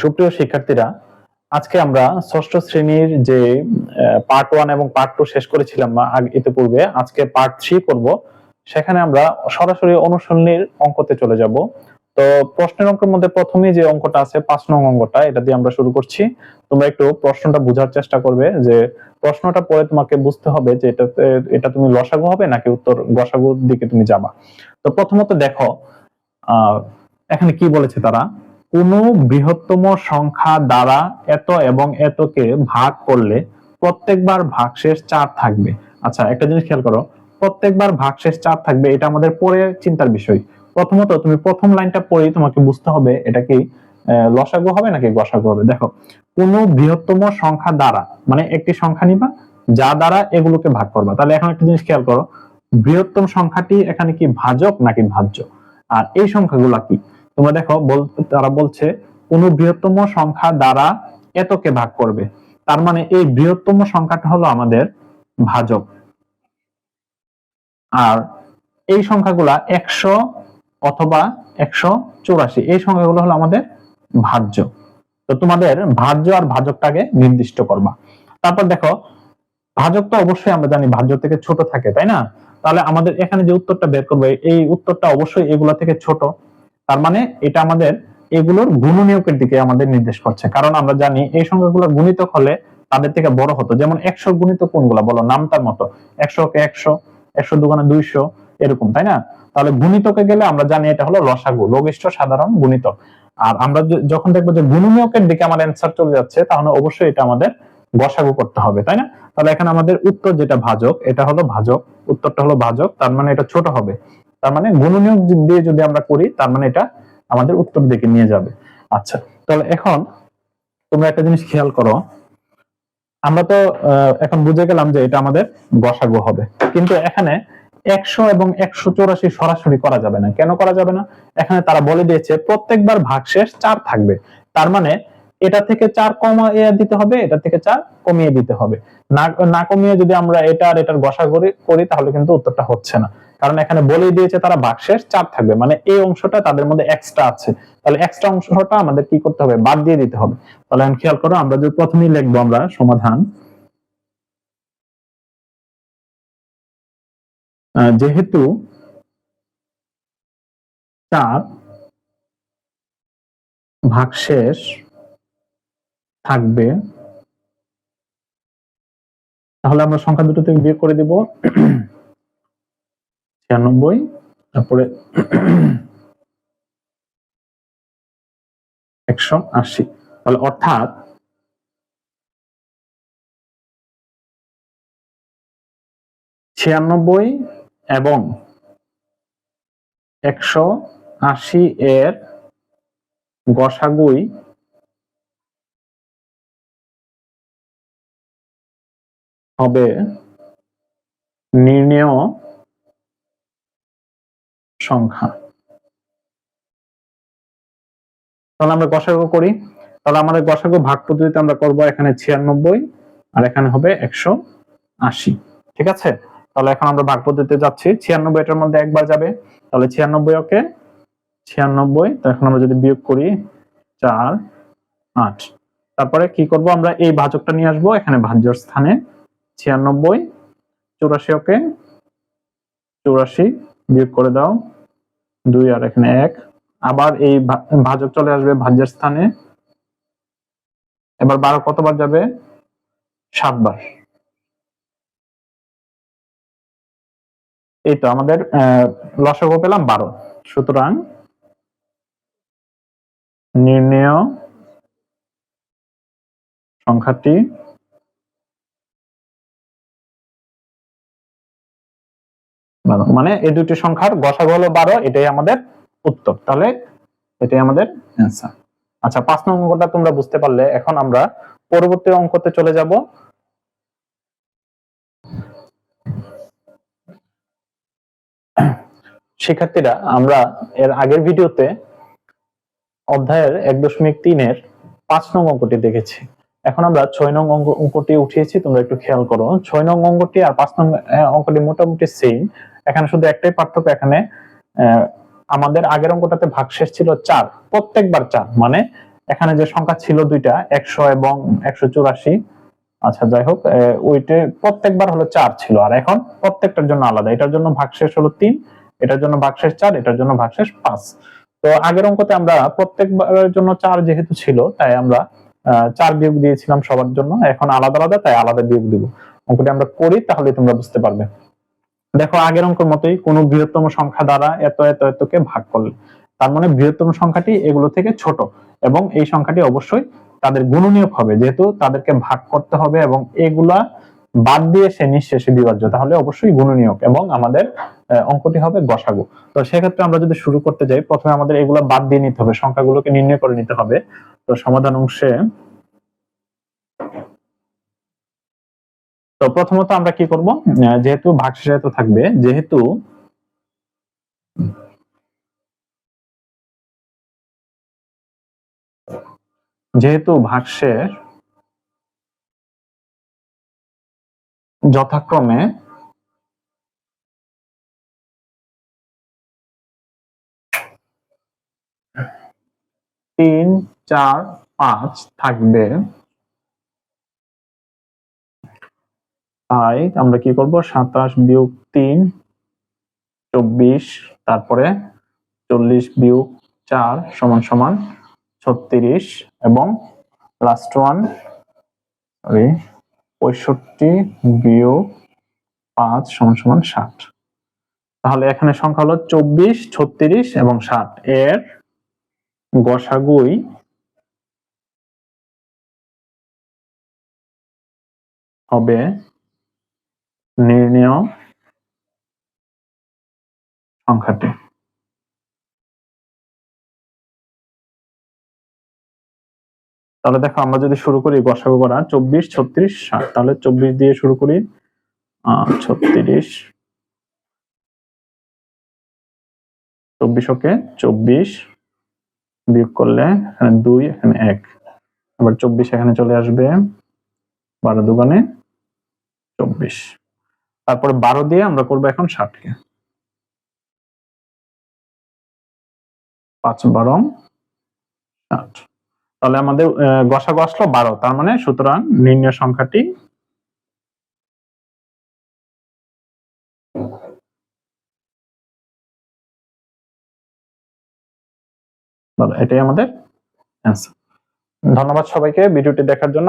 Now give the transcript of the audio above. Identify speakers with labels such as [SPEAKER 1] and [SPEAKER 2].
[SPEAKER 1] সুপ্রিয় শিক্ষার্থীরা, আজকে আমরা ষষ্ঠ শ্রেণির যে পার্ট ওয়ান এবং পার্ট টু শেষ করেছিলাম ইতিপূর্বে, আজকে পার্ট থ্রি করব সেখানে আমরা সরাসরি অনুশীলনীর অঙ্কতে চলে যাব। তো প্রশ্নের অঙ্কের মধ্যে প্রথমেই যে অঙ্কটা আছে, পাঁচ নং অঙ্কটা, এটা দিয়ে আমরা শুরু করছি। তোমরা একটু প্রশ্নটা বোঝার চেষ্টা করবে যে, প্রশ্নটা পরে তোমাকে বুঝতে হবে যে, এটা এটা তুমি লসাগু হবে নাকি উত্তর গসাগুর দিকে তুমি যাবা। তো প্রথমত দেখো এখানে কি বলেছে তারা? কোন বৃহত্তম সংখ্যা দ্বারা এত এবং এতকে ভাগ করলে প্রত্যেকবার ভাগশেষ চার থাকবে। আচ্ছা একটা জিনিস খেয়াল করো, প্রত্যেকবার ভাগশেষ চার থাকবে, এটা আমাদের পরে চিন্তার বিষয়। প্রথমত তুমি প্রথম লাইনটা পড়েই তোমাকে বুঝতে হবে, এটা কি লসাগু হবে নাকি গসাগু হবে? দেখো, কোন বৃহত্তম সংখ্যা দ্বারা মানে একটি সংখ্যা নিবা, যা দ্বারা এগুলোকে ভাগ করবা। তাহলে এখন একটা জিনিস খেয়াল করো, বৃহত্তম সংখ্যাটি এখানে কি ভাজক নাকি ভাজ্য? আর এই সংখ্যাগুলা কি? তোমরা দেখো তারা বলছে, কোন বৃহত্তম সংখ্যা দ্বারা এতকে ভাগ করবে। তার মানে এই বৃহত্তম সংখ্যাটা হলো আমাদের ভাজক। আর এই সংখ্যাগুলা একশো অথবা একশো চৌরাশি, এই সংখ্যাগুলো হলো আমাদের ভাজ্য। তো তোমাদের ভাজ্য আর ভাজকটাকে নির্দিষ্ট করবা। তারপর দেখো, ভাজক তো অবশ্যই আমরা জানি ভাজ্য থেকে ছোট থাকে, তাই না? তাহলে আমাদের এখানে যে উত্তরটা বের করবে, এই উত্তরটা অবশ্যই এগুলা থেকে ছোট। তার মানে এটা আমাদের এগুলোর গুণনীয়কের দিকে আমাদের নির্দেশ করছে। কারণ আমরা জানি এই সংখ্যাগুলো গুণিতক হলে তাদের থেকে বড় হতো। যেমন একশো গুণিত কোনগুলা বলো? নামতার মতো। একশো কে একশো একশো দুগুণে দুইশো, এরকম, তাই না? তাহলে গুণিতকে গেলে আমরা জানি এটা হলো লসাগু, লঘিষ্ঠ সাধারণ গুণিতক আর আমরা যখন দেখব যে গুণনীয়কের দিকে আমার অ্যান্সার চলে যাচ্ছে, তাহলে অবশ্যই এটা আমাদের গসাগু করতে হবে, তাই না? তাহলে এখানে আমাদের উত্তর যেটা ভাজক, এটা হলো ভাজক। উত্তরটা হলো ভাজক, তার মানে এটা ছোট হবে। তার মানে গুণনীয়ক দিয়ে যদি আমরা করি, তার মানে এটা আমাদের উত্তর দিকে নিয়ে যাবে। আচ্ছা তাহলে এখন তোমরা একটা জিনিস খেয়াল করো। আমরা তো এখন বুঝে গেলাম যে এটা আমাদের গসাগু হবে। কিন্তু এখানে একশো এবং একশো চৌরাশি সরাসরি করা যাবে না। কেন করা যাবে না? এখানে তারা বলে দিয়েছে, প্রত্যেকবার ভাগশেষ চার থাকবে। তার মানে এটা থেকে চার কমিয়ে দিতে হবে, এটা থেকে চার কমিয়ে দিতে হবে। না না কমিয়ে যদি আমরা এটা আর এটার গসা করি করি, তাহলে কিন্তু উত্তরটা হচ্ছে না। কারণ এখানে বলেই দিয়েছে তারা ভাগশেষ চার থাকবে মানে এই অংশটা তাদের মধ্যে এক্সট্রা আছে। তাহলে এক্সট্রা অংশটা আমাদের কি করতে হবে? বাদ দিয়ে দিতে হবে। তাহলে এখন খেয়াল করো, আমরা যে প্রথমেই লিখব আমরা সমাধান। যেহেতু চার ভাগশেষ থাকবে, তাহলে আমরা সংখ্যা দুটো থেকে বিয়োগ করে দিব। ছিয়ানব্বই তারপরে একশো আশি। তাহলে অর্থাৎ ছিয়ানব্বই এবং একশো আশি এর গসাগুই হবে নির্ণেয় সংখ্যা। তাহলে আমরা গসাগু করি। তাহলে আমাদের গসাগু ভাগ পদ্ধতিতে আমরা করব এখানে ছিয়ানব্বই আর এখানে হবে একশো আশি। ঠিক আছে? তাহলে এখন আমরা ভাগ পদ্ধতিতে যাচ্ছি। ছিয়ানব্বই এটার মধ্যে একবার যাবে। তাহলে ছিয়ানব্বই, ওকে? ছিয়ানব্বই, তো এখন আমরা যদি বিয়োগ করি চার, আট। তারপরে কি করব? আমরা এই ভাজকটা নিয়ে আসব এখানে ভাজ্যর স্থানে। ছিয়ানব্বই, চৌরাশি, ওকে? চৌরাশি বিয়োগ করে দাও। দুই আর এখানে এক। আবার এই ভাজক চলে আসবে ভাজ্যের স্থানে। এবার বারো কতবার যাবে? সাতবার। এই তো আমাদের লসাগু পেলাম বারো। সুতরাং নির্ণয় সংখ্যাটি বারো। মানে এই দুটি সংখ্যার গসাগু হলো বারো, এটাই আমাদের উত্তর। তাহলে এটাই আমাদের অ্যান্সার আচ্ছা পাঁচ নং অঙ্কটা তোমরা বুঝতে পারলে। এখন আমরা পরবর্তী অঙ্কতে চলে যাব। শিক্ষার্থীরা, আমরা এর আগের ভিডিওতে অধ্যায়ের এক দশমিক তিনের পাঁচ নং অঙ্কটি দেখেছি। এখন আমরা ছয় নং অঙ্ক অঙ্কটি উঠিয়েছি, তোমরা একটু খেয়াল করো। ছয় নং অঙ্কটি আর পাঁচ নং অঙ্কটি মোটামুটি সেম এখানে শুধু একটাই পার্থক্য এখানে আমাদের আগের অঙ্কটাতে ভাগশেষ ছিল চার, প্রত্যেকবার চার মানে এখানে যে সংখ্যা ছিল দুইটা, একশো এবং একশো চুরাশি আচ্ছা যাই হোক ওইটে প্রত্যেকবার হলো চার ছিল, আর এখন প্রত্যেকটার জন্য আলাদা, এটার জন্য ভাগশেষ হলো তিন, এটার জন্য ভাগশেষ চার, এটার জন্য ভাগশেষ পাঁচ। তো আগের অঙ্কতে আমরা প্রত্যেকবারের জন্য চার যেহেতু ছিল, তাই আমরা চার বিয়োগ দিয়েছিলাম সবার জন্য, এখন আলাদা আলাদা, তাই আলাদা বিয়োগ দিব। অঙ্কটি আমরা করি, তাহলে তোমরা বুঝতে পারবে। দেখো, আগের অঙ্কের মতোই কোনো বৃহত্তম সংখ্যা দ্বারা এত এত এতকে ভাগ করলে। তার মানে বৃহত্তম সংখ্যাটি এগুলো থেকে ছোট এবং এই সংখ্যাটি অবশ্যই তাদের গুণনীয়ক হবে, যেহেতু তাদেরকে ভাগ করতে হবে এবং এগুলা বাদ দিয়ে সে নিঃশেষে বিভাজ্য, তাহলে অবশ্যই গুণনীয়ক এবং আমাদের অঙ্কটি হবে গসাগু। তো সেক্ষেত্রে আমরা যদি শুরু করতে যাই, প্রথমে আমাদের এগুলা বাদ দিয়ে নিতে হবে, সংখ্যাগুলোকে নির্ণয় করে নিতে হবে। তো সমাধান অংশে তো প্রথমত আমরা কি করব? যেহেতু ভাগশেষে তো থাকবে, যেহেতু যেহেতু ভাগশেষ যথাক্রমে তিন, চার, পাঁচ থাকবে। তাই আমরা কি করব? সাতাশ বিয়োগ তিন, চব্বিশ, তারপরে চল্লিশ বিয়োগ চার সমান সমান ছত্রিশ এবং লাস্ট ওয়ান সরি পঁয়ষট্টি বিয়োগ পাঁচ সমান সমান ষাট। তাহলে এখানে সংখ্যা হলো চব্বিশ, ছত্রিশ এবং ষাট। এর গসাগুই হবে নির্ণয় সংখ্যাটি। তাহলে দেখো আমরা যদি শুরু করি গসাগু করা চব্বিশ, ছত্রিশ, ষাট। তাহলে চব্বিশ দিয়ে শুরু করি ছত্রিশ। চব্বিশ ওকে, চব্বিশ বিয়োগ করলে এখানে দুই, এখানে এক। আবার চব্বিশ এখানে চলে আসবে বারো দুগানে চব্বিশ। তারপরে বারো দিয়ে আমরা করব এখন ষাটকে। পাঁচ বারো ষাট। তাহলে আমাদের আহ, গসাগু আসলো বারো তার মানে সুতরাং নির্ণয় সংখ্যাটি এটাই আমাদের ধন্যবাদ সবাইকে ভিডিওটি দেখার জন্য।